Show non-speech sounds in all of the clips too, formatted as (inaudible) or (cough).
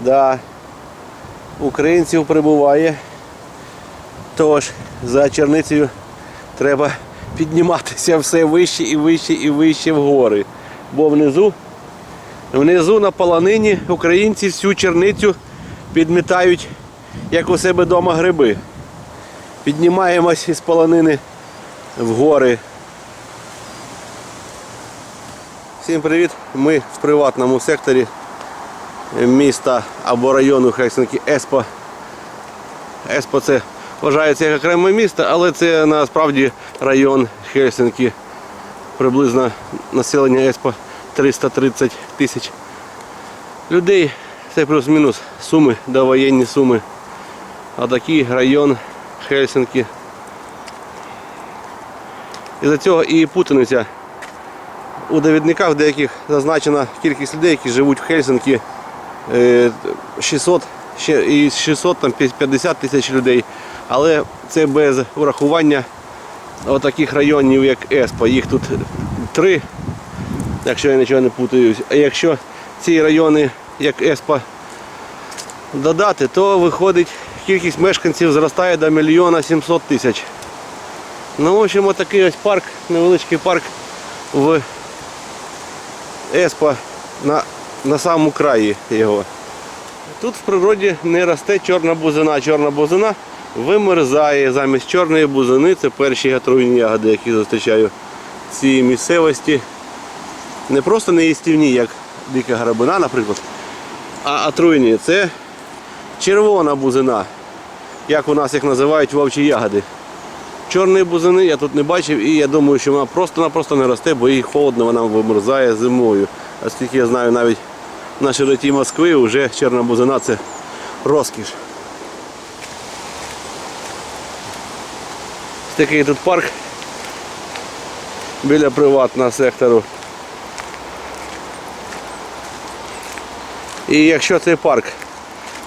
Да. Українців прибуває. Тож за черницею треба підніматися все вище і вище і вище в гори. Бо внизу, внизу на полонині українці всю черницю підмітають, як у себе вдома гриби. Піднімаємось із полонини в гори. Всім привіт! Ми в приватному секторі міста або району Хельсинки Еспо. Еспо це вважається як окреме місто, але це насправді район Хельсинки. Приблизно населення Еспо 330 тисяч людей. Це плюс-мінус суми, довоєнні суми. А такий район Хельсинки. Із-за цього і путаниця. У довідниках деяких зазначена кількість людей, які живуть в Хельсинки. Е, 600 і 600 там 50 тисяч людей. Але це без урахування таких районів, як Еспо. Їх тут три, якщо я нічого не путаюсь. А якщо ці райони, як Еспо, додати, то виходить кількість мешканців зростає до мільйона 700 тисяч. Ну, в общем, отакий ось парк, невеличкий парк в Еспо на, на самому краї його. Тут в природі не росте чорна бузина. Чорна бузина вимерзає замість чорної бузини. Це перші отруйні ягоди, які зустрічаю в цій місцевості. Не просто неїстівні, як дика грабина, наприклад, а отруйні. Це червона бузина, як у нас їх називають вовчі ягоди. Чорної бузини я тут не бачив і я думаю, що вона просто-напросто не росте, бо їй холодно, вона вимерзає зимою. Оскільки я знаю, навіть на широті Москви вже чорна бузина це розкіш. Такий тут парк біля приватного сектору. І якщо цей парк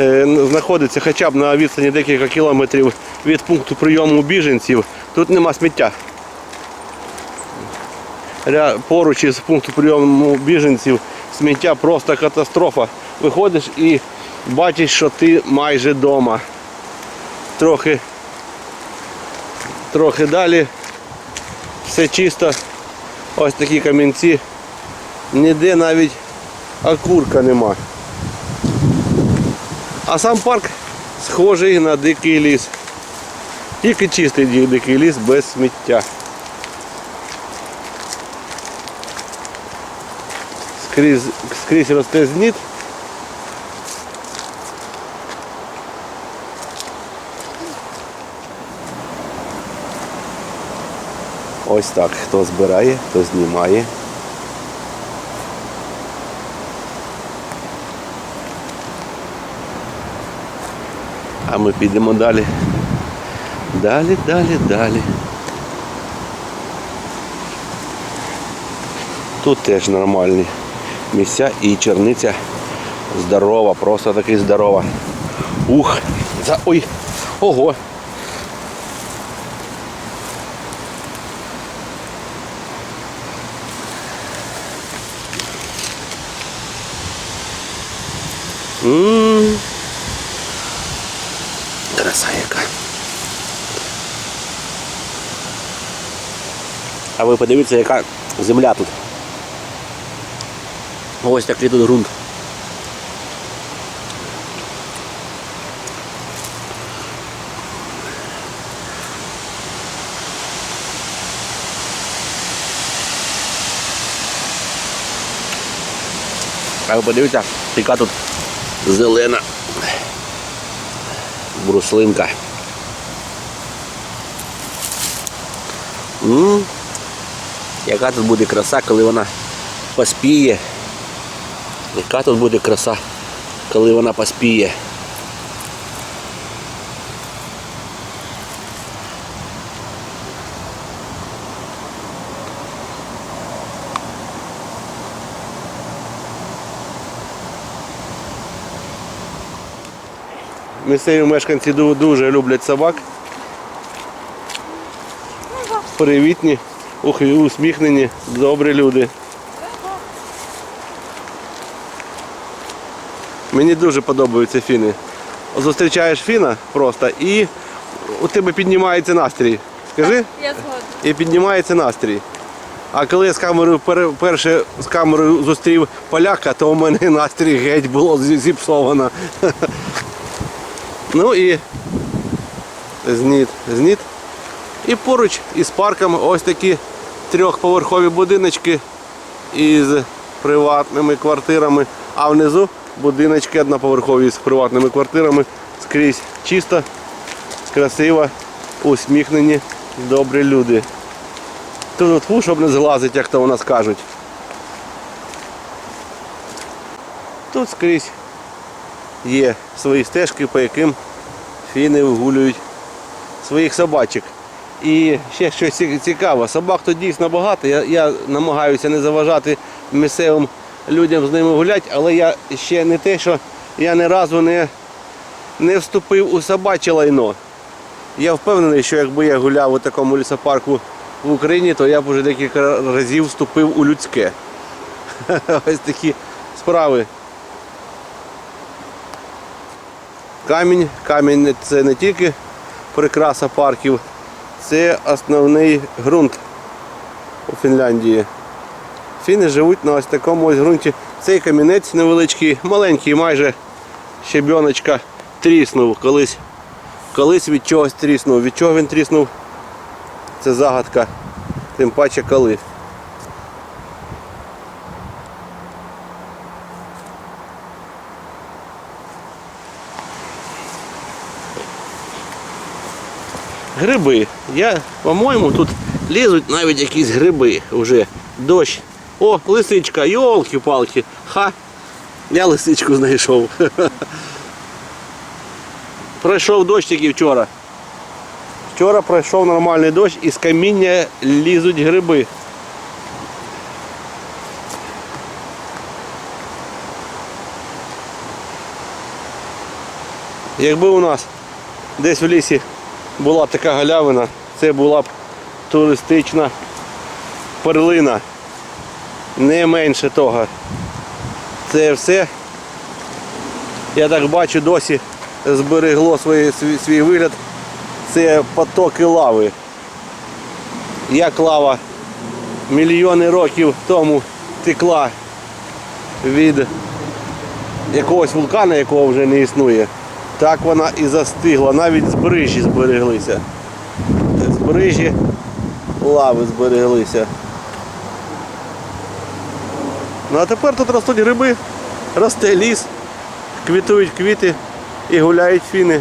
е, знаходиться хоча б на відстані декілька кілометрів від пункту прийому біженців, тут нема сміття. Поруч із пункту прийому біженців сміття просто катастрофа. Виходиш і бачиш, що ти майже вдома. Трохи, трохи далі все чисто. Ось такі камінці. Ніде навіть окурка нема. А сам парк схожий на дикий ліс. Тільки чистий дикий ліс без сміття. Скрізь, скрізь росте зніт. Ось так. Хто збирає, хто знімає. А ми підемо далі. Далі, далі, далі. Тут теж нормальні місця і черниця здорова, просто таки здорова. Ух, за ой, ого. М. Краса яка. А ви подивіться, яка земля тут. Ось такий тут ґрунт. А ви подивіться, яка тут зелена бруслинка. М, Яка тут буде краса, коли вона поспіє. Яка тут буде краса, коли вона поспіє. Місцеві мешканці дуже люблять собак. Привітні, усміхнені, добрі люди. Мені дуже подобаються фіни. Зустрічаєш фіна просто і у тебе піднімається настрій. Скажи? Я згодна. і піднімається настрій. А коли я з камерою перше з камерою зустрів поляка, то у мене настрій геть було зіпсовано. Ну і зніт, зніт. І поруч із парком ось такі трьохповерхові будиночки із приватними квартирами, а внизу будиночки одноповерхові з приватними квартирами. Скрізь чисто, красиво, усміхнені, добрі люди. Тут фу, щоб не зглазить, як то у нас кажуть. Тут скрізь є свої стежки, по яким фіни вигулюють своїх собачок. І ще щось цікаве. Собак тут дійсно багато. Я, я намагаюся не заважати місцевим людям з ними гуляти, але я ще не те, що я ні разу не, не вступив у собаче лайно. Я впевнений, що якби я гуляв у такому лісопарку в Україні, то я б вже декілька разів вступив у людське. (laughs) Ось такі справи. Камінь. Камінь це не тільки прикраса парків, це основний ґрунт у Фінляндії. Фіни живуть на ось такому ось ґрунті. Цей камінець невеличкий, маленький, майже щебіночка тріснув колись. Колись від чогось тріснув. Від чого він тріснув? Це загадка. Тим паче коли. Гриби. Я, по-моєму, тут лізуть навіть якісь гриби вже. Дощ. О, лисичка, йолки-палки. Ха. Я лисичку знайшов. (laughs) Пройшов дощ тільки вчора. Вчора пройшов нормальний дощ і з каміння лізуть гриби. Якби у нас десь в лісі була б така галявина, це була б туристична перлина. Не менше того. Це все, я так бачу, досі зберегло свій, свій, вигляд. Це потоки лави. Як лава мільйони років тому текла від якогось вулкана, якого вже не існує, так вона і застигла. Навіть збережжі збереглися. Збережжі лави збереглися. Ну а тепер тут ростуть гриби, росте ліс, квітують квіти і гуляють фіни.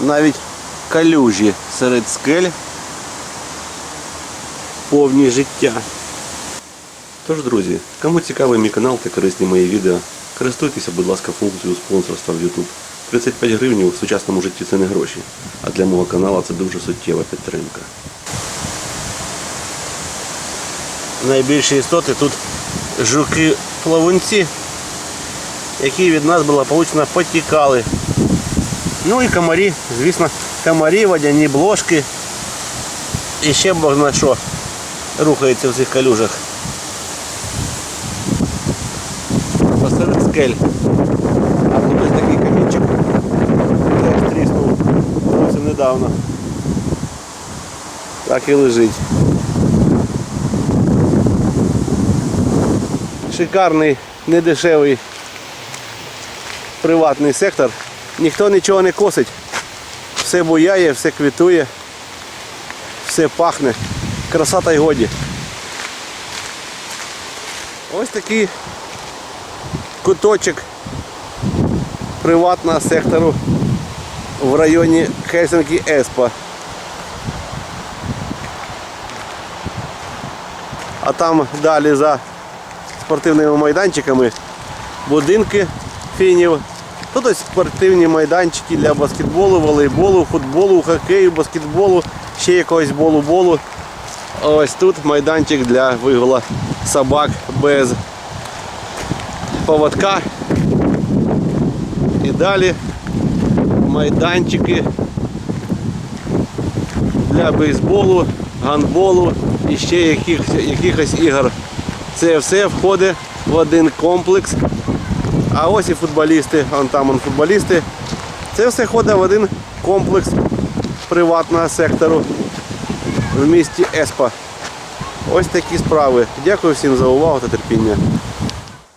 Навіть калюжі серед скель повні життя. Тож, друзі, кому цікавий мій канал та корисні мої відео, користуйтеся, будь ласка, функцією спонсорства в YouTube. 35 гривень в сучасному житті це не гроші, а для мого каналу це дуже суттєва підтримка. Найбільші істоти тут жуки-плавунці, які від нас благополучно потікали. Ну і комарі, звісно, комарі, водяні блошки. І ще бог на що рухається в цих калюжах. Посеред скель. А тут ось такий камінчик. Теж тріснув зовсім недавно. Так і лежить. Шикарний, недешевий приватний сектор. Ніхто нічого не косить. Все буяє, все квітує, все пахне. Краса та й годі. Ось такий куточок приватного сектору в районі Хельсинки Еспа. А там далі за спортивними майданчиками будинки фінів. Тут ось спортивні майданчики для баскетболу, волейболу, футболу, хокею, баскетболу, ще якогось болу-болу. Ось тут майданчик для вигула собак без поводка. І далі майданчики для бейсболу, гандболу і ще яких, якихось ігор. Це все входить в один комплекс. А ось і футболісти, вон там вон футболісти. Це все входить в один комплекс приватного сектору в місті Еспа. Ось такі справи. Дякую всім за увагу та терпіння.